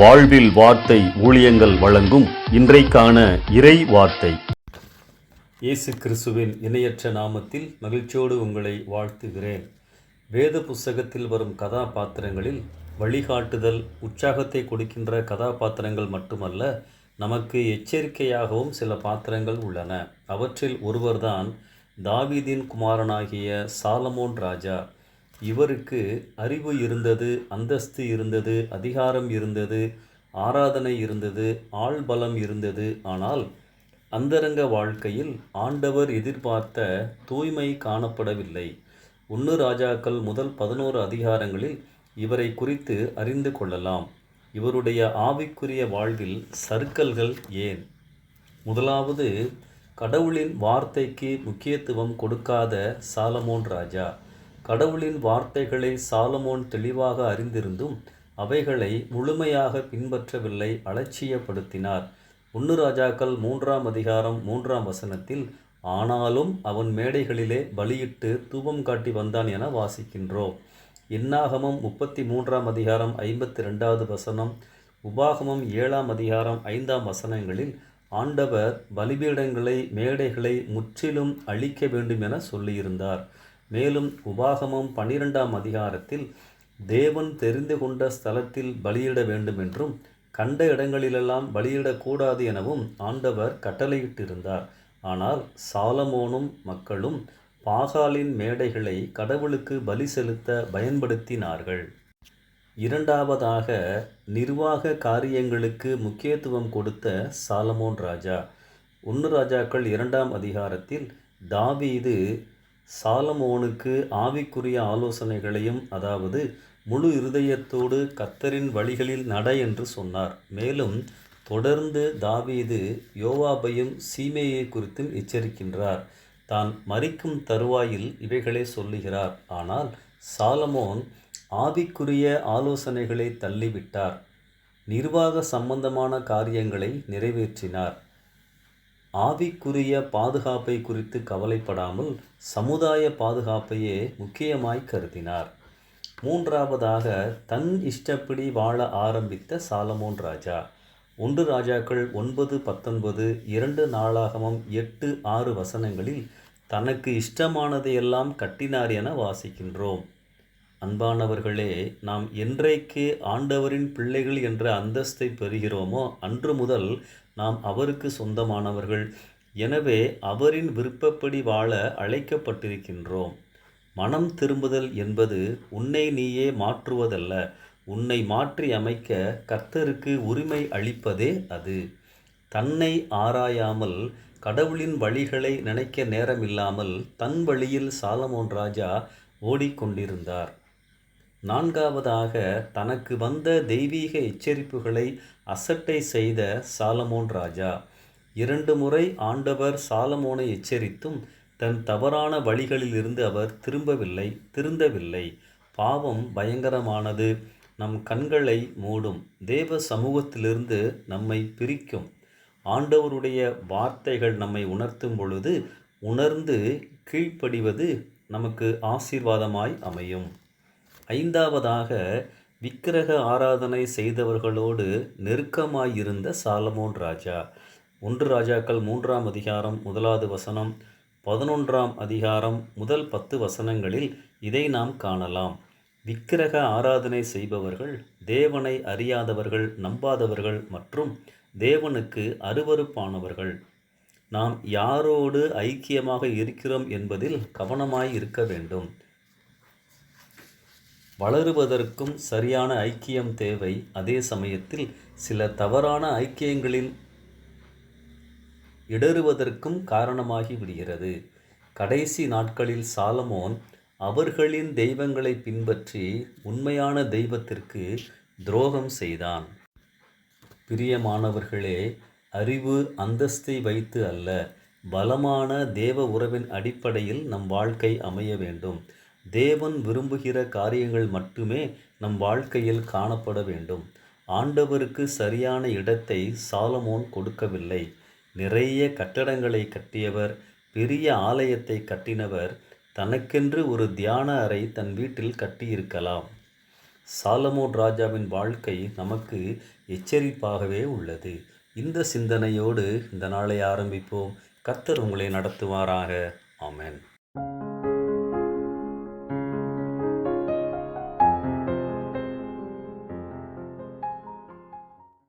வாழ்வில் வார்த்தை ஊழியங்கள் வழங்கும் இன்றைக்கான இறை வார்த்தை. இயேசு கிறிஸ்துவின் இணையற்ற நாமத்தில் மகிழ்ச்சியோடு உங்களை வாழ்த்துகிறேன். வேத புஸ்தகத்தில் வரும் கதாபாத்திரங்களில் வழிகாட்டுதல் உற்சாகத்தை கொடுக்கின்ற கதாபாத்திரங்கள் மட்டுமல்ல நமக்கு எச்சரிக்கையாகவும் சில பாத்திரங்கள் உள்ளன. அவற்றில் ஒருவர்தான் தாவீதின் குமாரனாகிய சாலமோன் ராஜா. இவருக்கு அறிவு இருந்தது அந்தஸ்து இருந்தது அதிகாரம் இருந்தது ஆராதனை இருந்தது ஆள்பலம் இருந்தது. ஆனால் அந்தரங்க வாழ்க்கையில் ஆண்டவர் எதிர்பார்த்த தூய்மை காணப்படவில்லை. ஒன்று ராஜாக்கள் முதல் பதினோரு அதிகாரங்களில் இவரை குறித்து அறிந்து கொள்ளலாம். இவருடைய ஆவிக்குரிய வாழ்வில் சர்க்கல்கள் ஏன்? முதலாவது கடவுளின் வார்த்தைக்கு முக்கியத்துவம் கொடுக்காத சாலமோன் ராஜா. கடவுளின் வார்த்தைகளை சாலமோன் தெளிவாக அறிந்திருந்தும் அவைகளை முழுமையாக பின்பற்றவில்லை அலட்சியப்படுத்தினார். ஒன்று ராஜாக்கள் மூன்றாம் அதிகாரம் மூன்றாம் வசனத்தில் ஆனாலும் அவன் மேடைகளிலே பலியிட்டு தூபம் காட்டி வந்தான் என வாசிக்கின்றோம். இன்னாகமம் முப்பத்தி மூன்றாம் அதிகாரம் ஐம்பத்தி ரெண்டாவது வசனம் உபாகமம் ஏழாம் அதிகாரம் ஐந்தாம் வசனங்களில் ஆண்டவர் பலிபீடங்களை மேடைகளை முற்றிலும் அழிக்க வேண்டும் என சொல்லியிருந்தார். மேலும் உபாகமம் பன்னிரெண்டாம் அதிகாரத்தில் தேவன் தெரிந்து கொண்ட ஸ்தலத்தில் பலியிட வேண்டும் என்றும் கண்ட இடங்களிலெல்லாம் பலியிடக்கூடாது எனவும் ஆண்டவர் கட்டளையிட்டிருந்தார். ஆனால் சாலமோனும் மக்களும் பாகாலின் மேடைகளை கடவுளுக்கு பலி செலுத்த பயன்படுத்தினார்கள். இரண்டாவதாக நிர்வாக காரியங்களுக்கு முக்கியத்துவம் கொடுத்த சாலமோன் ராஜா. ஒன்று ராஜாக்கள் இரண்டாம் அதிகாரத்தில் தாவீது சாலமோனுக்கு ஆவிக்குரிய ஆலோசனைகளையும் அதாவது முழு இருதயத்தோடு கத்தரின் வழிகளில் நட என்று சொன்னார். மேலும் தொடர்ந்து தாவீது யோவாபையும் சீமையை குறித்தும் எச்சரிக்கின்றார். தான் மறிக்கும் தருவாயில் இவைகளை சொல்லுகிறார். ஆனால் சாலமோன் ஆவிக்குரிய ஆலோசனைகளை தள்ளிவிட்டார். நிர்வாக சம்பந்தமான காரியங்களை நிறைவேற்றினார். ஆவிக்குரிய பாதுகாப்பை குறித்து கவலைப்படாமல் சமுதாய பாதுகாப்பையே முக்கியமாய் கருதினார். மூன்றாவதாக தன் இஷ்டப்படி வாழ ஆரம்பித்த சாலமோன் ராஜா. ஒன்று ராஜாக்கள் ஒன்பது பத்தொன்பது இரண்டு நாளாகமம் எட்டு ஆறு வசனங்களில் தனக்கு இஷ்டமானதையெல்லாம் கட்டினார் என வாசிக்கின்றோம். அன்பானவர்களே நாம் என்றைக்கு ஆண்டவரின் பிள்ளைகள் என்ற அந்தஸ்தை பெறுகிறோமோ அன்று முதல் நாம் அவருக்கு சொந்தமானவர்கள். எனவே அவரின் விருப்பப்படி வாழ அழைக்கப்பட்டிருக்கின்றோம். மனம் திரும்புதல் என்பது உன்னை நீயே மாற்றுவதல்ல உன்னை மாற்றி அமைக்க கர்த்தருக்கு உரிமை அளிப்பதே அது. தன்னை ஆராயாமல் கடவுளின் வழிகளை நினைக்க நேரமில்லாமல் தன் வழியில் சாலமோன் ராஜா ஓடிக்கொண்டிருந்தார். நான்காவதாக தனக்கு வந்த தெய்வீக எச்சரிப்புகளை அசட்டை செய்த சாலமோன் ராஜா. இரண்டு முறை ஆண்டவர் சாலமோனை எச்சரித்தும் தன் தவறான வழிகளிலிருந்து அவர் திரும்பவில்லை திருந்தவில்லை. பாவம் பயங்கரமானது. நம் கண்களை மூடும். தேவ சமூகத்திலிருந்து நம்மை பிரிக்கும். ஆண்டவருடைய வார்த்தைகள் நம்மை உணர்த்தும் பொழுது உணர்ந்து கீழ்ப்படிவது நமக்கு ஆசீர்வாதமாய் அமையும். ஐந்தாவதாக விக்கிரக ஆராதனை செய்தவர்களோடு நெருக்கமாயிருந்த சாலமோன் ராஜா. ஒன்று ராஜாக்கள் மூன்றாம் அதிகாரம் முதலாவது வசனம் பதினொன்றாம் அதிகாரம் முதல் பத்து வசனங்களில் இதை நாம் காணலாம். விக்கிரக ஆராதனை செய்பவர்கள் தேவனை அறியாதவர்கள் நம்பாதவர்கள் மற்றும் தேவனுக்கு அருவருப்பானவர்கள். நாம் யாரோடு ஐக்கியமாக இருக்கிறோம் என்பதில் கவனமாய் இருக்க வேண்டும். வளருவதற்கும் சரியான ஐக்கியம் தேவை. அதே சமயத்தில் சில தவறான ஐக்கியங்களில் இடறுவதற்கும் காரணமாகி விடுகிறது. கடைசி நாட்களில் சாலமோன் அவர்களின் தெய்வங்களை பின்பற்றி உண்மையான தெய்வத்திற்கு துரோகம் செய்தான். பிரியமானவர்களே அறிவு அந்தஸ்தை வைத்து அல்ல பலமான தேவ உறவின் அடிப்படையில் நம் வாழ்க்கை அமைய வேண்டும். தேவன் விரும்புகிற காரியங்கள் மட்டுமே நம் வாழ்க்கையில் காணப்பட வேண்டும். ஆண்டவருக்கு சரியான இடத்தை சாலமோன் கொடுக்கவில்லை. நிறைய கட்டடங்களை கட்டியவர் பெரிய ஆலயத்தை கட்டினவர் தனக்கென்று ஒரு தியான அறை தன் வீட்டில் கட்டியிருக்கலாம். சாலமோன் ராஜாவின் வாழ்க்கை நமக்கு எச்சரிப்பாகவே உள்ளது. இந்த சிந்தனையோடு இந்த நாளை ஆரம்பிப்போம். கத்தர் உங்களை நடத்துவாராக. ஆமேன்.